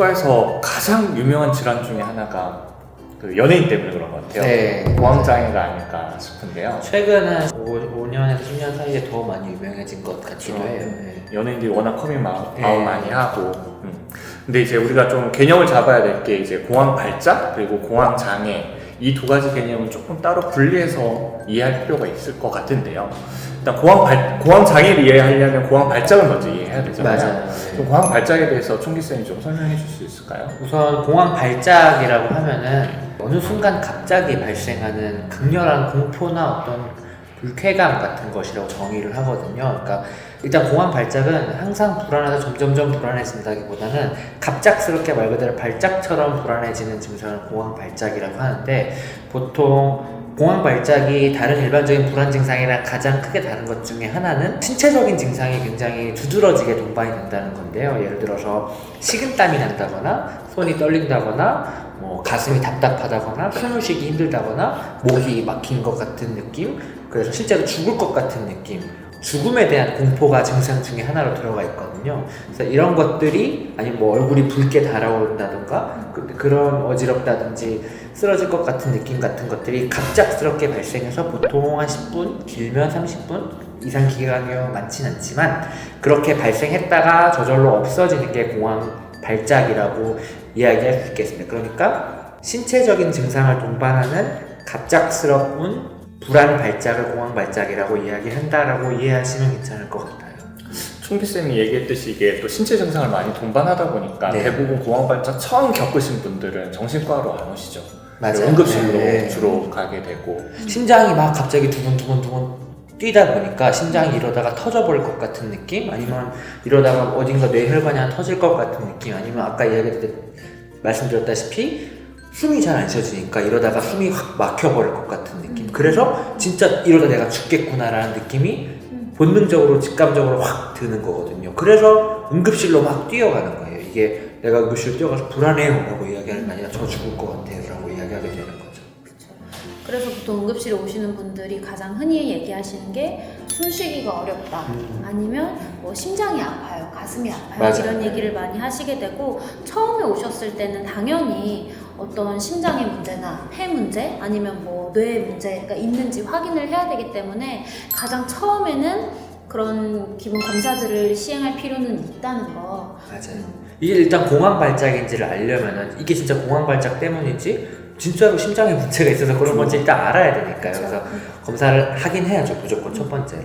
정신과에서 가장 유명한 질환 중에 하나가 그 연예인 때문에 그런 것 같아요. 네. 공황장애가 아닐까 싶은데요. 최근 한 5, 년에서 10년 사이에 더 많이 유명해진 것 같기도 그렇죠. 해요. 네. 연예인들이 워낙 커밍 아웃 네. 아웃 많이 하고. 음. 근데 이제 우리가 좀 개념을 잡아야 될 게 이제 공황 발작 그리고 공황 장애 이 두 가지 개념은 조금 따로 분리해서 이해할 필요가 있을 것 같은데요. 일단 공황 발 공황 장애를 이해하려면 공황 발작을 먼저 이해해야 되잖아요. 맞아요. 좀 공황 발작에 대해서 총기 쌤이 좀 설명해 줄 수 있을까요? 우선 공황 발작이라고 하면은 어느 순간 갑자기 발생하는 강렬한 공포나 어떤 불쾌감 같은 것이라고 정의를 하거든요. 그러니까 일단 공황 발작은 항상 불안하다 점점점 불안해진다기보다는 갑작스럽게 말 그대로 발작처럼 불안해지는 증상을 공황 발작이라고 하는데 보통 공황 발작이 다른 일반적인 불안 증상이랑 가장 크게 다른 것 중에 하나는 신체적인 증상이 굉장히 두드러지게 동반이 된다는 건데요. 예를 들어서 식은땀이 난다거나 손이 떨린다거나 뭐 가슴이 답답하다거나 숨을 쉬기 힘들다거나 목이 막힌 것 같은 느낌 그래서 실제로 죽을 것 같은 느낌 죽음에 대한 공포가 증상 중에 하나로 들어가 있거든요. 그래서 이런 것들이 아니면 뭐 얼굴이 붉게 달아오른다던가 그, 그런 어지럽다든지 쓰러질 것 같은 느낌 같은 것들이 갑작스럽게 발생해서 보통 한 10분 길면 30분 이상 기간이 많진 않지만 그렇게 발생했다가 저절로 없어지는 게 공황 발작이라고 이야기할 수 있겠습니다. 그러니까 신체적인 증상을 동반하는 갑작스러운 불안 발작을 공황 발작이라고 이야기한다라고 이해하시면 괜찮을 것 같아요. 총기 쌤이 얘기했듯이 이게 또 신체 증상을 많이 동반하다 보니까 네. 대부분 공황 발작 처음 겪으신 분들은 정신과로 안 오시죠. 맞아요. 응급실로 네. 주로 가게 되고 심장이 막 갑자기 두근두근두근 뛰다 보니까 심장이 이러다가 터져버릴 것 같은 느낌? 아니면 이러다가 어딘가 뇌혈관이 하나 터질 것 같은 느낌? 아니면 아까 이야기했 말씀드렸다시피 숨이 잘 안 쉬어지니까 이러다가 숨이 확 막혀버릴 것 같은 느낌. 그래서 진짜 이러다 내가 죽겠구나라는 느낌이 본능적으로 직감적으로 확 드는 거거든요. 그래서 응급실로 막 뛰어가는 거예요. 이게 내가 응급실로 뛰어가서 불안해요 라고 이야기하는 게 아니라 저 죽을 것 같아요 라고 이야기하게 되는 거죠. 그래서 보통 응급실에 오시는 분들이 가장 흔히 얘기하시는 게 숨쉬기가 어렵다. 음. 아니면 뭐 심장이 아파요. 가슴이 아파요. 맞아요. 이런 얘기를 많이 하시게 되고 처음에 오셨을 때는 당연히 어떤 심장의 문제나 폐 문제 아니면 뭐뇌 문제가 있는지 확인을 해야 되기 때문에 가장 처음에는 그런 기본 검사들을 시행할 필요는 있다는 거. 맞아요. 이게 일단 공황 발작인지를 알려면은 이게 진짜 공황 발작 때문인지 진짜로 심장에 문제가 있어서 그런 건지 일단 알아야 되니까요. 그래서 검사를 하긴 해야죠. 무조건 첫 번째로.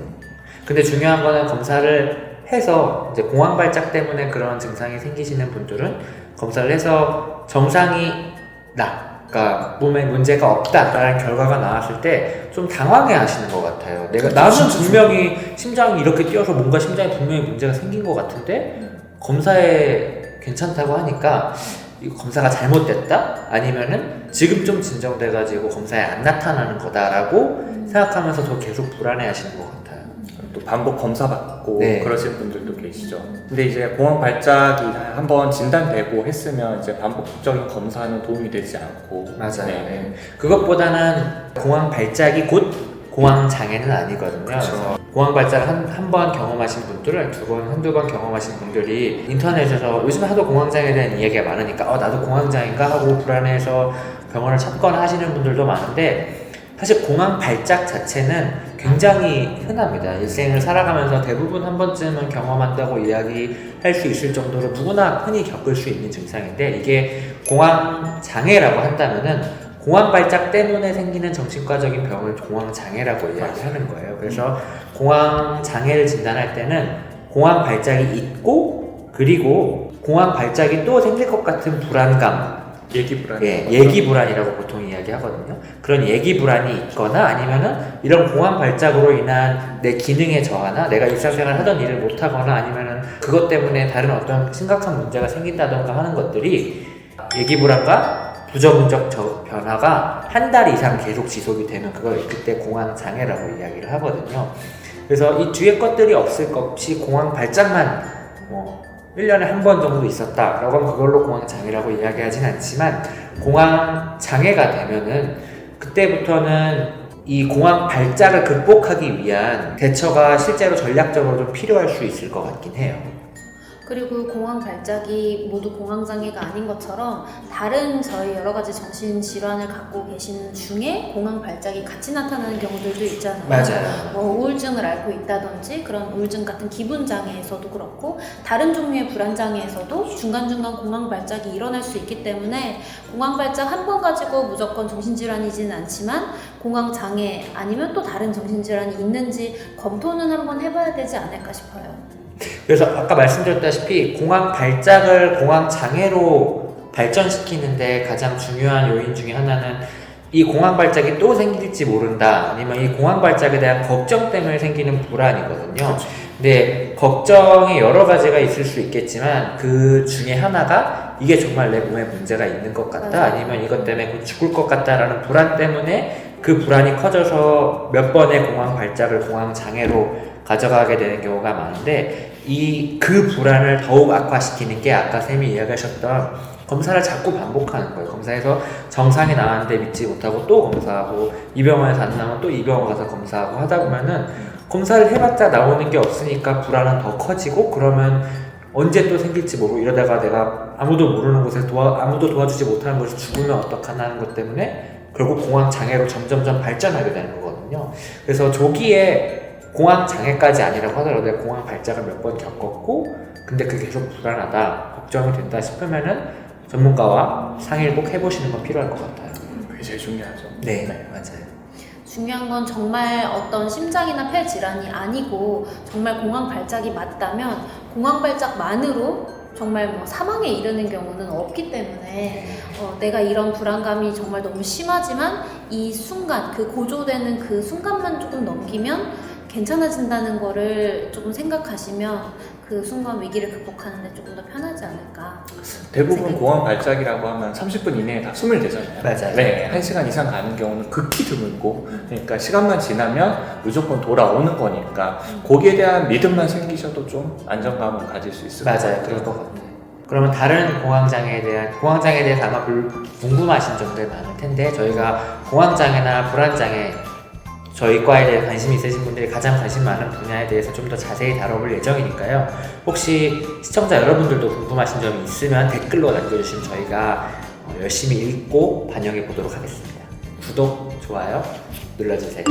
근데 중요한 거는 검사를 해서 이제 공황 발작 때문에 그런 증상이 생기시는 분들은 검사를 해서 정상이 나. 그러니까 몸에 문제가 없다라는 결과가 나왔을 때 좀 당황해 하시는 것 같아요. 내가 나는 분명히 심장이 이렇게 뛰어서 뭔가 심장에 분명히 문제가 생긴 것 같은데 검사에 괜찮다고 하니까 이거 검사가 잘못됐다? 아니면은 지금 좀 진정돼가지고 검사에 안 나타나는 거다라고 생각하면서 더 계속 불안해 하시는 것 같아요. 또 반복 검사 받고 네. 그러신 분들도 계시죠. 근데 이제 공황 발작이 한번 진단되고 했으면 이제 반복적인 검사는 도움이 되지 않고 맞아요. 네. 네. 그것보다는 공황 발작이 곧 공황 장애는 아니거든요. 그래서 공황 발작을 한, 한번 경험하신 분들은 두 번, 한두 번 경험하신 분들이 인터넷에서 요즘 하도 공황 장애에 대한 이야기가 많으니까 어, 나도 공황 장애인가 하고 불안해서 병원을 찾거나 하시는 분들도 많은데 사실 공황 발작 자체는 굉장히 흔합니다. 일생을 살아가면서 대부분 한 번쯤은 경험한다고 이야기할 수 있을 정도로 누구나 흔히 겪을 수 있는 증상인데 이게 공황 장애라고 한다면은 공황 발작 때문에 생기는 정신과적인 병을 공황 장애라고 이야기하는 거예요. 그래서 공황 장애를 진단할 때는 공황 발작이 있고 그리고 공황 발작이 또 생길 것 같은 불안감 얘기 불안. 예, 예기 불안이라고 보통 이야기하거든요. 그런 예기 불안이 있거나 아니면은 이런 공황 발작으로 인한 내 기능의 저하나 내가 일상생활 하던 일을 못 하거나 아니면은 그것 때문에 다른 어떤 심각한 문제가 생긴다던가 하는 것들이 예기 불안과 부정적 저- 변화가 한 달 이상 계속 지속이 되면 그걸 그때 공황 장애라고 이야기를 하거든요. 그래서 이 뒤에 것들이 없을 것 없이 공황 발작만 뭐 1년에 한 번 정도 있었다라고 하면 그걸로 공황 장애라고 이야기하진 않지만 공황 장애가 되면은 그때부터는 이 공황 발작을 극복하기 위한 대처가 실제로 전략적으로 좀 필요할 수 있을 것 같긴 해요. 그리고 공황 발작이 모두 공황 장애가 아닌 것처럼 다른 저희 여러 가지 정신 질환을 갖고 계신 중에 공황 발작이 같이 나타나는 경우들도 있잖아요. 맞아요. 뭐 우울증을 앓고 있다든지 그런 우울증 같은 기분 장애에서도 그렇고 다른 종류의 불안 장애에서도 중간 중간 공황 발작이 일어날 수 있기 때문에 공황 발작 한 번 가지고 무조건 정신 질환이지는 않지만 공황 장애 아니면 또 다른 정신 질환이 있는지 검토는 한번 해봐야 되지 않을까 싶어요. 그래서 아까 말씀드렸다시피 공황 발작을 공황 장애로 발전시키는데 가장 중요한 요인 중에 하나는 이 공황 발작이 또 생길지 모른다 아니면 이 공황 발작에 대한 걱정 때문에 생기는 불안이거든요. 근데 걱정이 여러 가지가 있을 수 있겠지만 그 중에 하나가 이게 정말 내 몸에 문제가 있는 것 같다. 아니면 이것 때문에 곧 죽을 것 같다라는 불안 때문에 그 불안이 커져서 몇 번의 공황 발작을 공황 장애로 가져가게 되는 경우가 많은데 이 그 불안을 더욱 악화시키는 게 아까 쌤이 이야기하셨던 검사를 자꾸 반복하는 거예요. 검사에서 정상이 나왔는데 믿지 못하고 또 검사하고 이 병원에서 안 나오면 또 이 병원 가서 검사하고 하다 보면은 검사를 해봤자 나오는 게 없으니까 불안은 더 커지고 그러면 언제 또 생길지 모르고 이러다가 내가 아무도 모르는 곳에 도와 아무도 도와주지 못하는 곳에서 죽으면 어떡하나 하는 것 때문에 결국 공황 장애로 점점점 발전하게 되는 거거든요. 그래서 조기에 공황 장애까지 아니라고 하더라도 공황 발작을 몇 번 겪었고 근데 그게 계속 불안하다 걱정이 된다 싶으면은 전문가와 상의를 꼭 해보시는 건 필요할 것 같아요. 그게 제일 중요하죠. 네, 맞아요. 중요한 건 정말 어떤 심장이나 폐 질환이 아니고 정말 공황 발작이 맞다면 공황 발작만으로 정말 뭐 사망에 이르는 경우는 없기 때문에 어, 내가 이런 불안감이 정말 너무 심하지만 이 순간 그 고조되는 그 순간만 조금 넘기면 괜찮아진다는 거를 조금 생각하시면 그 순간 위기를 극복하는데 조금 더 편하지 않을까. 대부분 공황 발작이라고 하면 30분 이내에 다 숨을 대잖아요. 맞아요. 네, 1시간 이상 가는 경우는 극히 드물고, 그러니까 시간만 지나면 무조건 돌아오는 거니까, 거기에 대한 믿음만 생기셔도 좀 안정감을 가질 수 있을 것 맞아요. 같아요. 그럴 것 같아요. 그러면 다른 공황장애에 대한 공황장애에 대해서 아마 별 궁금하신 점들 많을 텐데 저희가 공황장애나 불안장애 저희 과에 대해 관심 있으신 분들이 가장 관심 많은 분야에 대해서 좀 더 자세히 다뤄볼 예정이니까요. 혹시 시청자 여러분들도 궁금하신 점이 있으면 댓글로 남겨주시면 저희가 어, 열심히 읽고 반영해 보도록 하겠습니다. 구독, 좋아요 눌러주세요.